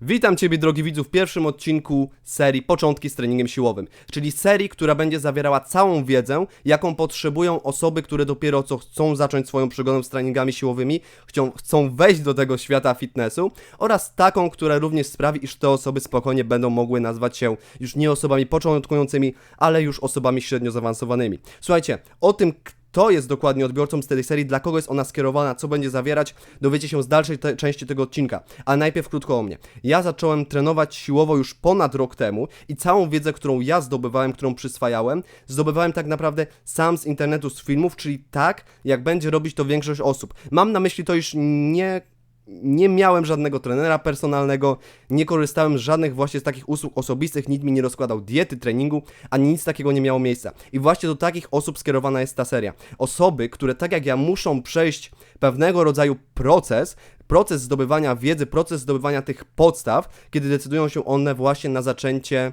Witam Ciebie, drogi widzu, w pierwszym odcinku serii Początki z treningiem siłowym, czyli serii, która będzie zawierała całą wiedzę, jaką potrzebują osoby, które dopiero co chcą zacząć swoją przygodę z treningami siłowymi, chcą, chcą wejść do tego świata fitnessu, oraz taką, która również sprawi, iż te osoby spokojnie będą mogły nazwać się już nie osobami początkującymi, ale już osobami średnio zaawansowanymi. Słuchajcie, o tym, kto jest dokładnie odbiorcą z tej serii, dla kogo jest ona skierowana, co będzie zawierać, dowiecie się z dalszej te części tego odcinka. A najpierw krótko o mnie. Ja zacząłem trenować siłowo już ponad rok temu i całą wiedzę, którą ja zdobywałem, którą przyswajałem, zdobywałem tak naprawdę sam z internetu, z filmów, czyli tak, jak będzie robić to większość osób. Mam na myśli to już nie nie miałem żadnego trenera personalnego, nie korzystałem z żadnych właśnie z takich usług osobistych, nikt mi nie rozkładał diety, treningu, ani nic takiego nie miało miejsca. I właśnie do takich osób skierowana jest ta seria. Osoby, które tak jak ja muszą przejść pewnego rodzaju proces, proces zdobywania wiedzy, proces zdobywania tych podstaw, kiedy decydują się one właśnie na zaczęcie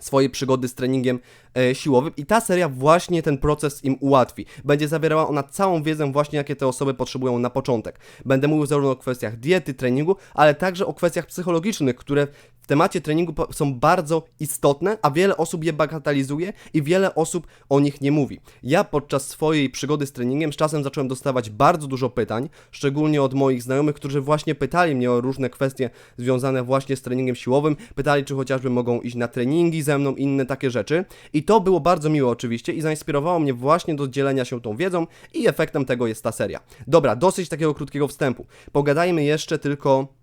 swojej przygody z treningiem e, siłowym i ta seria właśnie ten proces im ułatwi. Będzie zawierała ona całą wiedzę właśnie, jakie te osoby potrzebują na początek. Będę mówił zarówno o kwestiach diety, treningu, ale także o kwestiach psychologicznych, które temacie treningu są bardzo istotne, a wiele osób je bagatelizuje i wiele osób o nich nie mówi. Ja podczas swojej przygody z treningiem z czasem zacząłem dostawać bardzo dużo pytań, szczególnie od moich znajomych, którzy właśnie pytali mnie o różne kwestie związane właśnie z treningiem siłowym, pytali, czy chociażby mogą iść na treningi ze mną, inne takie rzeczy. I to było bardzo miłe oczywiście i zainspirowało mnie właśnie do dzielenia się tą wiedzą i efektem tego jest ta seria. Dobra, dosyć takiego krótkiego wstępu. Pogadajmy jeszcze tylko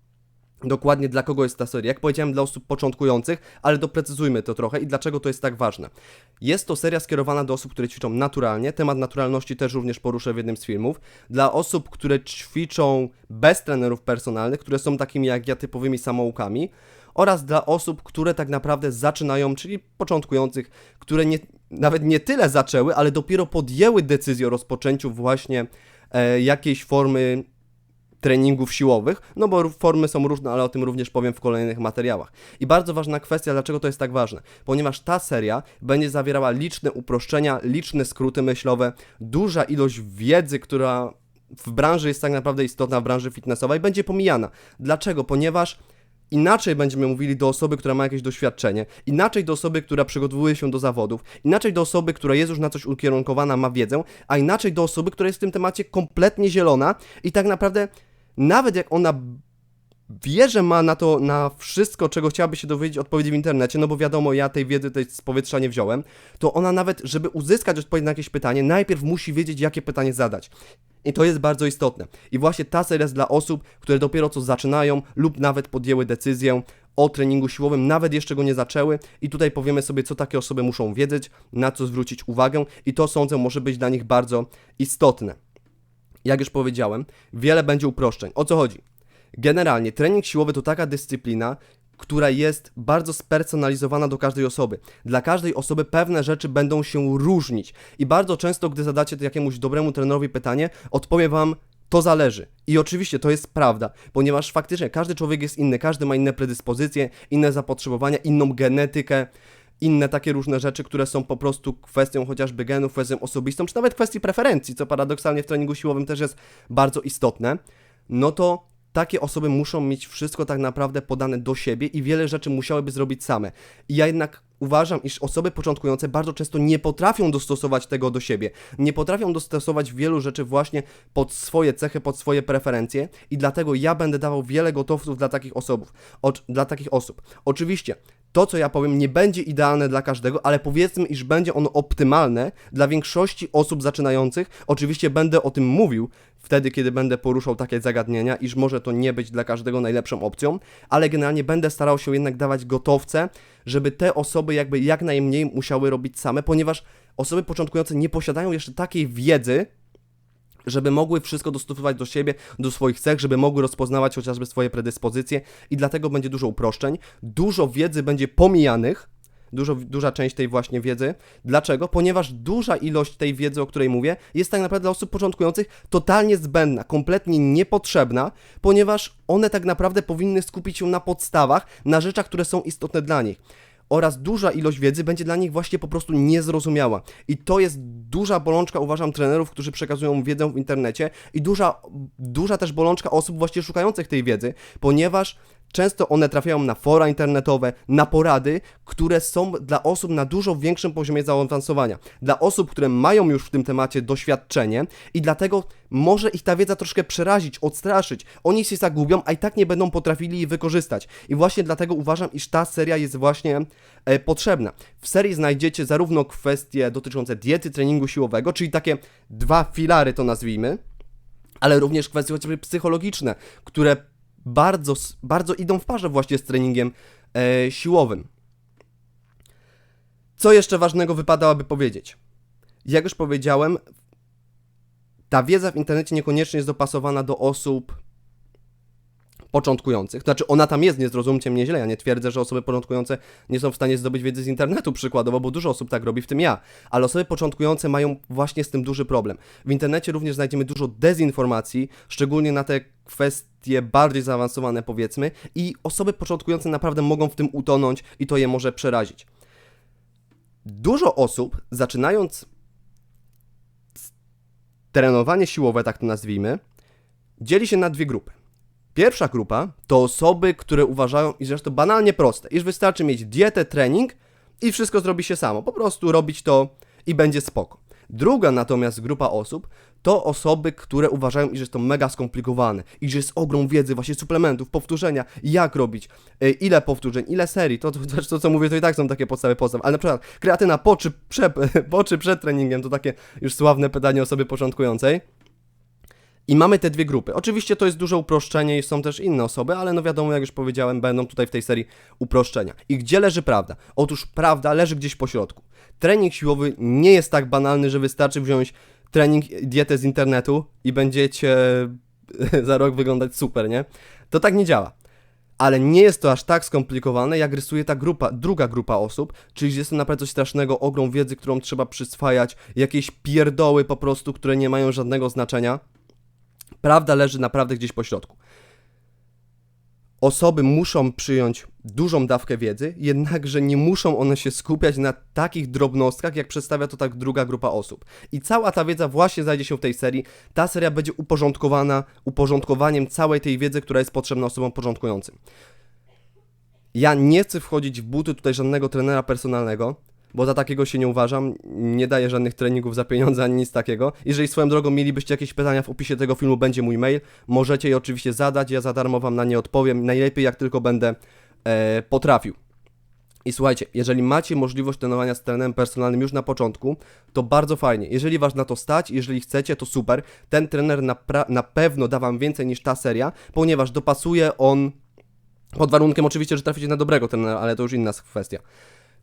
dokładnie dla kogo jest ta seria. Jak powiedziałem, dla osób początkujących, ale doprecyzujmy to trochę i dlaczego to jest tak ważne. Jest to seria skierowana do osób, które ćwiczą naturalnie. Temat naturalności też również poruszę w jednym z filmów. Dla osób, które ćwiczą bez trenerów personalnych, które są takimi jak ja typowymi samoukami. Oraz dla osób, które tak naprawdę zaczynają, czyli początkujących, które nie, nawet nie tyle zaczęły, ale dopiero podjęły decyzję o rozpoczęciu właśnie e, jakiejś formy treningów siłowych, no bo formy są różne, ale o tym również powiem w kolejnych materiałach. I bardzo ważna kwestia, dlaczego to jest tak ważne? Ponieważ ta seria będzie zawierała liczne uproszczenia, liczne skróty myślowe, duża ilość wiedzy, która w branży jest tak naprawdę istotna, w branży fitnessowej, będzie pomijana. Dlaczego? Ponieważ Inaczej będziemy mówili do osoby, która ma jakieś doświadczenie, inaczej do osoby, która przygotowuje się do zawodów, inaczej do osoby, która jest już na coś ukierunkowana, ma wiedzę, a inaczej do osoby, która jest w tym temacie kompletnie zielona i tak naprawdę nawet jak ona wie, że ma na to, na wszystko, czego chciałaby się dowiedzieć odpowiedzi w internecie, no bo wiadomo, ja tej wiedzy tej z powietrza nie wziąłem, to ona nawet, żeby uzyskać odpowiedź na jakieś pytanie, najpierw musi wiedzieć, jakie pytanie zadać. I to jest bardzo istotne. I właśnie ta seria jest dla osób, które dopiero co zaczynają lub nawet podjęły decyzję o treningu siłowym, nawet jeszcze go nie zaczęły. I tutaj powiemy sobie, co takie osoby muszą wiedzieć, na co zwrócić uwagę, i to sądzę może być dla nich bardzo istotne. Jak już powiedziałem, wiele będzie uproszczeń. O co chodzi? Generalnie trening siłowy to taka dyscyplina, która jest bardzo spersonalizowana do każdej osoby. Dla każdej osoby pewne rzeczy będą się różnić i bardzo często, gdy zadacie jakiemuś dobremu trenerowi pytanie, odpowie wam to zależy. I oczywiście to jest prawda, ponieważ faktycznie każdy człowiek jest inny, każdy ma inne predyspozycje, inne zapotrzebowania, inną genetykę, inne takie różne rzeczy, które są po prostu kwestią chociażby genów, kwestią osobistą, czy nawet kwestii preferencji, co paradoksalnie w treningu siłowym też jest bardzo istotne. No to takie osoby muszą mieć wszystko tak naprawdę podane do siebie i wiele rzeczy musiałyby zrobić same. I ja jednak uważam, iż osoby początkujące bardzo często nie potrafią dostosować tego do siebie. Nie potrafią dostosować wielu rzeczy właśnie pod swoje cechy, pod swoje preferencje i dlatego ja będę dawał wiele gotowców dla takich osób. Dla takich osób. Oczywiście, to, co ja powiem, nie będzie idealne dla każdego, ale powiedzmy, iż będzie ono optymalne dla większości osób zaczynających. Oczywiście będę o tym mówił wtedy, kiedy będę poruszał takie zagadnienia, iż może to nie być dla każdego najlepszą opcją, ale generalnie będę starał się jednak dawać gotowce, żeby te osoby jakby jak najmniej musiały robić same, ponieważ osoby początkujące nie posiadają jeszcze takiej wiedzy, żeby mogły wszystko dostosować do siebie, do swoich cech, żeby mogły rozpoznawać chociażby swoje predyspozycje i dlatego będzie dużo uproszczeń, dużo wiedzy będzie pomijanych, dużo, duża część tej właśnie wiedzy. Dlaczego? Ponieważ duża ilość tej wiedzy, o której mówię, jest tak naprawdę dla osób początkujących totalnie zbędna, kompletnie niepotrzebna, ponieważ one tak naprawdę powinny skupić się na podstawach, na rzeczach, które są istotne dla nich oraz duża ilość wiedzy będzie dla nich właśnie po prostu niezrozumiała. I to jest duża bolączka, uważam, trenerów, którzy przekazują wiedzę w internecie i duża, duża też bolączka osób właśnie szukających tej wiedzy, ponieważ często one trafiają na fora internetowe, na porady, które są dla osób na dużo większym poziomie zaawansowania. Dla osób, które mają już w tym temacie doświadczenie i dlatego może ich ta wiedza troszkę przerazić, odstraszyć. Oni się zagubią, a i tak nie będą potrafili jej wykorzystać. I właśnie dlatego uważam, iż ta seria jest właśnie e, potrzebna. W serii znajdziecie zarówno kwestie dotyczące diety, treningu siłowego, czyli takie dwa filary to nazwijmy, ale również kwestie chociażby psychologiczne, które bardzo, bardzo idą w parze właśnie z treningiem e, siłowym. Co jeszcze ważnego wypadałoby powiedzieć? Jak już powiedziałem, ta wiedza w internecie niekoniecznie jest dopasowana do osób początkujących. Znaczy, ona tam jest, nie zrozumcie mnie źle. Ja nie twierdzę, że osoby początkujące nie są w stanie zdobyć wiedzy z internetu, przykładowo, bo dużo osób tak robi, w tym ja. Ale osoby początkujące mają właśnie z tym duży problem. W internecie również znajdziemy dużo dezinformacji, szczególnie na te kwestie bardziej zaawansowane, powiedzmy, i osoby początkujące naprawdę mogą w tym utonąć i to je może przerazić. Dużo osób, zaczynając trenowanie siłowe, tak to nazwijmy, dzieli się na dwie grupy. Pierwsza grupa to osoby, które uważają, i zresztą banalnie proste, iż wystarczy mieć dietę, trening i wszystko zrobi się samo. Po prostu robić to i będzie spoko. Druga natomiast grupa osób to osoby, które uważają, iż jest to mega skomplikowane, iż jest ogrom wiedzy, właśnie suplementów, powtórzenia, jak robić, y, ile powtórzeń, ile serii, to, to, to, co mówię, to i tak są takie podstawy podstaw, ale na przykład kreatyna po czy, prze, po czy przed treningiem, to takie już sławne pytanie osoby początkującej. I mamy te dwie grupy. Oczywiście to jest duże uproszczenie i są też inne osoby, ale no wiadomo, jak już powiedziałem, będą tutaj w tej serii uproszczenia. I gdzie leży prawda? Otóż prawda leży gdzieś po środku. Trening siłowy nie jest tak banalny, że wystarczy wziąć trening, dietę z internetu i będziecie za rok wyglądać super, nie? To tak nie działa. Ale nie jest to aż tak skomplikowane, jak rysuje ta grupa, druga grupa osób, czyli jest to naprawdę coś strasznego, ogrom wiedzy, którą trzeba przyswajać, jakieś pierdoły po prostu, które nie mają żadnego znaczenia. Prawda leży naprawdę gdzieś po środku. Osoby muszą przyjąć dużą dawkę wiedzy, jednakże nie muszą one się skupiać na takich drobnostkach, jak przedstawia to tak druga grupa osób. I cała ta wiedza właśnie znajdzie się w tej serii. Ta seria będzie uporządkowana uporządkowaniem całej tej wiedzy, która jest potrzebna osobom początkującym. Ja nie chcę wchodzić w buty tutaj żadnego trenera personalnego, bo za takiego się nie uważam, nie daję żadnych treningów za pieniądze ani nic takiego. Jeżeli swoją drogą mielibyście jakieś pytania, w opisie tego filmu będzie mój mail, możecie je oczywiście zadać, ja za darmo wam na nie odpowiem, najlepiej jak tylko będę e, potrafił. I słuchajcie, jeżeli macie możliwość trenowania z trenerem personalnym już na początku, to bardzo fajnie. Jeżeli was na to stać, jeżeli chcecie, to super. Ten trener na, na pewno da wam więcej niż ta seria, ponieważ dopasuje on, pod warunkiem oczywiście, że traficie na dobrego trenera, ale to już inna kwestia.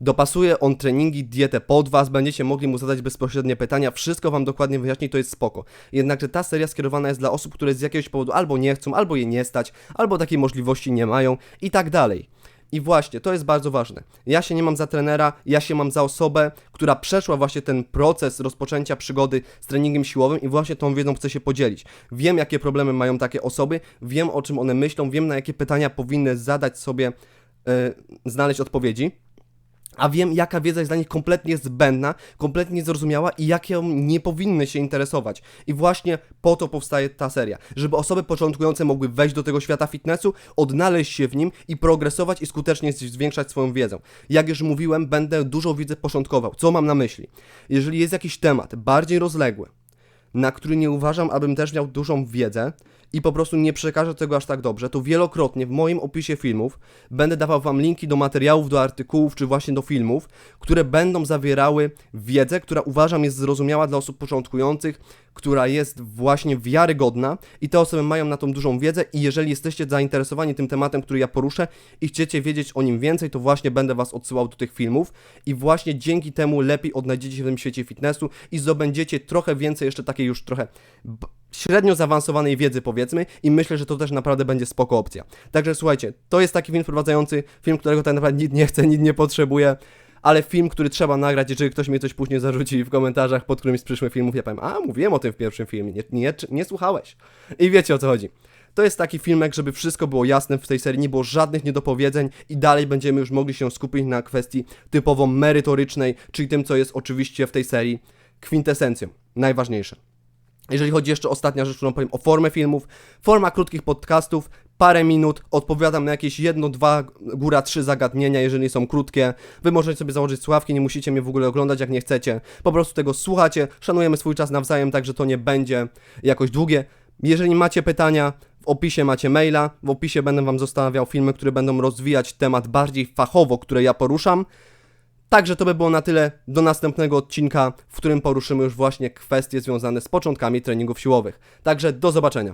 Dopasuje on treningi, dietę pod was, będziecie mogli mu zadać bezpośrednie pytania, wszystko wam dokładnie wyjaśni, to jest spoko. Jednakże ta seria skierowana jest dla osób, które z jakiegoś powodu albo nie chcą, albo je nie stać, albo takiej możliwości nie mają i tak dalej. I właśnie, to jest bardzo ważne. Ja się nie mam za trenera, ja się mam za osobę, która przeszła właśnie ten proces rozpoczęcia przygody z treningiem siłowym i właśnie tą wiedzą chcę się podzielić. Wiem, jakie problemy mają takie osoby, wiem, o czym one myślą, wiem, na jakie pytania powinny zadać sobie, e, znaleźć odpowiedzi a wiem, jaka wiedza jest dla nich kompletnie zbędna, kompletnie niezrozumiała i jak ją nie powinny się interesować. I właśnie po to powstaje ta seria, żeby osoby początkujące mogły wejść do tego świata fitnessu, odnaleźć się w nim i progresować i skutecznie zwiększać swoją wiedzę. Jak już mówiłem, będę dużo wiedzy początkował. Co mam na myśli? Jeżeli jest jakiś temat bardziej rozległy, na który nie uważam, abym też miał dużą wiedzę i po prostu nie przekażę tego aż tak dobrze, to wielokrotnie w moim opisie filmów będę dawał Wam linki do materiałów, do artykułów czy właśnie do filmów, które będą zawierały wiedzę, która uważam jest zrozumiała dla osób początkujących, która jest właśnie wiarygodna i te osoby mają na tą dużą wiedzę i jeżeli jesteście zainteresowani tym tematem, który ja poruszę i chcecie wiedzieć o nim więcej, to właśnie będę Was odsyłał do tych filmów i właśnie dzięki temu lepiej odnajdziecie się w tym świecie fitnessu i zdobędziecie trochę więcej jeszcze takiej już trochę średnio zaawansowanej wiedzy powiedzmy i myślę, że to też naprawdę będzie spoko opcja. Także słuchajcie, to jest taki film wprowadzający, film, którego tak naprawdę nikt nie chce, nikt nie potrzebuje, ale film, który trzeba nagrać, jeżeli ktoś mi coś później zarzuci w komentarzach pod którymś z przyszłych filmów, ja powiem, a mówiłem o tym w pierwszym filmie, nie, nie, nie słuchałeś. I wiecie o co chodzi. To jest taki filmek, żeby wszystko było jasne w tej serii, nie było żadnych niedopowiedzeń i dalej będziemy już mogli się skupić na kwestii typowo merytorycznej, czyli tym, co jest oczywiście w tej serii kwintesencją, najważniejsze. Jeżeli chodzi jeszcze ostatnia rzecz, którą powiem o formę filmów, forma krótkich podcastów, parę minut, odpowiadam na jakieś jedno, dwa, góra trzy zagadnienia, jeżeli są krótkie. Wy możecie sobie założyć słuchawki, nie musicie mnie w ogóle oglądać jak nie chcecie. Po prostu tego słuchacie, szanujemy swój czas nawzajem, także to nie będzie jakoś długie. Jeżeli macie pytania, w opisie macie maila, w opisie będę wam zostawiał filmy, które będą rozwijać temat bardziej fachowo, które ja poruszam. Także to by było na tyle. Do następnego odcinka, w którym poruszymy już właśnie kwestie związane z początkami treningów siłowych. Także do zobaczenia.